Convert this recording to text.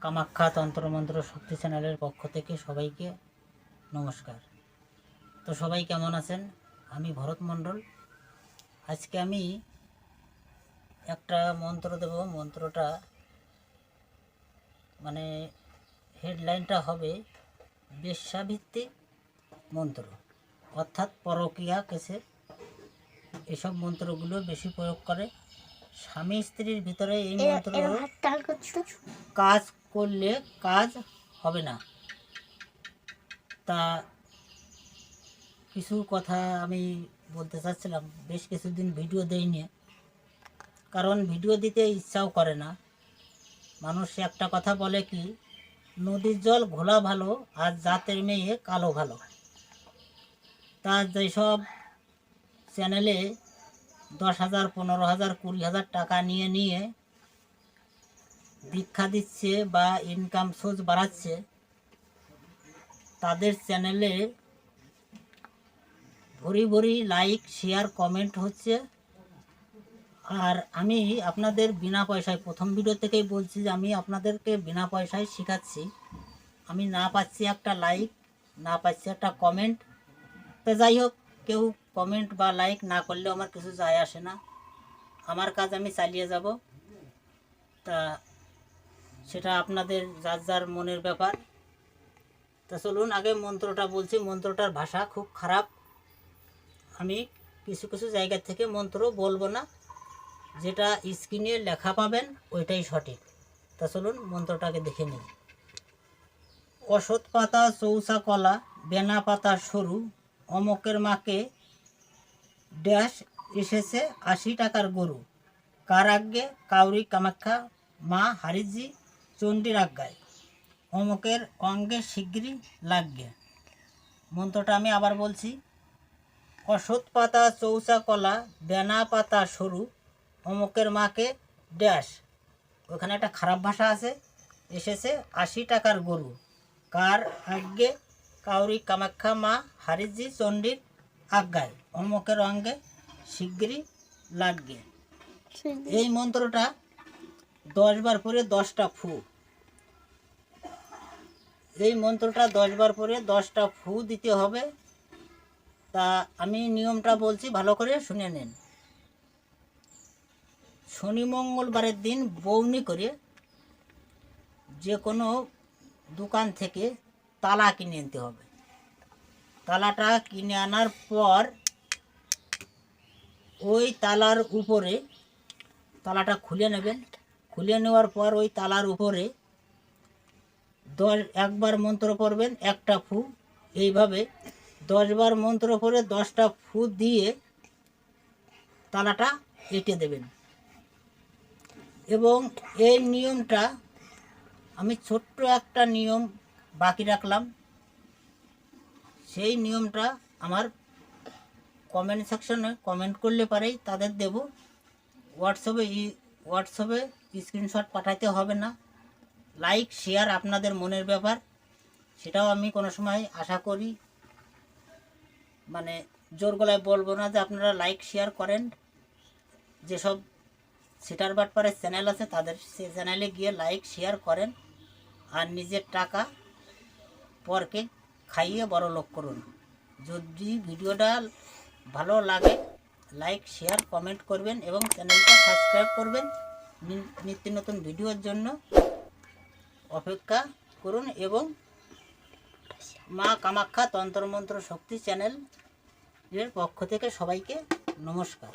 কামাখ্যা তন্ত্রমন্ত্র শক্তি চ্যানেলের পক্ষ থেকে সবাইকে নমস্কার। তো সবাই কেমন আছেন? আমি ভরত মণ্ডল। আজকে আমি একটা মন্ত্র দেব। মন্ত্রটা মানে হেডলাইনটা হবে বেশ্যাভিত্তিক মন্ত্র। অর্থাৎ পরকীয়া কেসের এসব মন্ত্রগুলো বেশি প্রয়োগ করে। স্বামী স্ত্রীর ভিতরে এই মন্ত্র কাজ করলে কাজ হবে না। তা কিছু কথা আমি বলতে চাচ্ছিলাম বেশ কিছুদিন ভিডিও দেইনি। কারণ ভিডিও দিতে ইচ্ছাও করে না। মানুষ একটা কথা বলে কি নদীর জল ঘোলা ভালো আর জাতের মেয়ে কালো ভালো। তা যেসব চ্যানেলে দশ হাজার, পনেরো হাজার, কুড়ি হাজার টাকা নিয়ে নিয়ে দীক্ষা দিচ্ছে বা ইনকাম সোর্স বাড়াচ্ছে, তাদের চ্যানেলে ভরি ভরি লাইক শেয়ার কমেন্ট হচ্ছে। আর আমি আপনাদের বিনা পয়সায়, প্রথম ভিডিও থেকেই বলছি যে আমি আপনাদেরকে বিনা পয়সায় শেখাচ্ছি। আমি না পাচ্ছি একটা লাইক না পাচ্ছি একটা কমেন্ট তো যাই হোক, কেউ কমেন্ট বা লাইক না করলেও আমার কিছু যায় আসে না। আমার কাজ আমি চালিয়ে যাব। তা সেটা আপনাদের যার যার মনের ব্যাপার। তা চলুন, আগে মন্ত্রটা বলছি। মন্ত্রটার ভাষা খুব খারাপ। আমি কিছু কিছু জায়গা থেকে মন্ত্র বলব না। যেটা স্ক্রিনে লেখা পাবেন, ওইটাই সঠিক। তা চলুন, মন্ত্রটাকে দেখে নিই। অসৎ পাতা চৌসা কলা, বেনা পাতা সরু, অমকের মাকে ড্যাশ এসেছে আশি টাকার গরু। কার আজ্ঞে কাউরি কামাখ্যা মা হারিজি চণ্ডীর আজ্ঞায় অমুকের অঙ্গে শীঘ্রই লাগবে। মন্ত্রটা আমি আবার বলছি, অসৎ পাতা চৌচা কলা, বেনা পাতা সরু, অমুকের মাকে ড্যাশ। ওখানে একটা খারাপ ভাষা আছে, এসেছে আশি টাকার গরু। কার আজ্ঞে কাউরি কামাখ্যা মা হারিজি চণ্ডীর আজ্ঞায় অমুকের অঙ্গে শিগগিরই লাগবে। এই মন্ত্রটা দশবার পরে দশটা ফু। এই মন্ত্রটা দশবার পরে দশটা ফু দিতে হবে। তা আমি নিয়মটা বলছি ভালো করে শুনে নিন। শনি মঙ্গলবারের দিন বৌনি করে যে কোনো দোকান থেকে তালা কিনে আনতে হবে। তালাটা কিনে আনার পর ওই তালার উপরে তালাটা খুলে নেবেন। খুলে নেওয়ার পর ওই তালার উপরে দশ, একবার মন্ত্র পড়বেন, একটা ফু। এইভাবে দশবার মন্ত্র পড়ে দশটা ফু দিয়ে তালাটা এঁটে দেবেন। এবং এই নিয়মটা আমি ছোট্ট একটা নিয়ম বাকি রাখলাম। সেই নিয়মটা আমার কমেন্ট সেকশনে কমেন্ট করলে পারেই তাদের দেব। হোয়াটসঅ্যাপে ই- হোয়াটসঅ্যাপে স্ক্রিনশট পাঠাতে হবে না। লাইক শেয়ার আপনাদের মনের ব্যাপার, সেটাও আমি কোনো সময় আশা করি। মানে জোর গলায় বলব না যে আপনারা লাইক শেয়ার করেন। যেসব সিটার বাটপারের চ্যানেল আছে, তাদের সে চ্যানেলে গিয়ে লাইক শেয়ার করেন। আর নিজের টাকা, পরকে খাইয়ে বড় লোক করুন। যদি ভিডিওটা ভালো লাগে লাইক শেয়ার কমেন্ট করবেন এবং চ্যানেলটা সাবস্ক্রাইব করবেন। নিত্য নতুন ভিডিওর জন্য অপেক্ষা করুন এবং মা কামাখ্যা তন্ত্রমন্ত্র শক্তি চ্যানেল এর পক্ষ থেকে সবাইকে নমস্কার।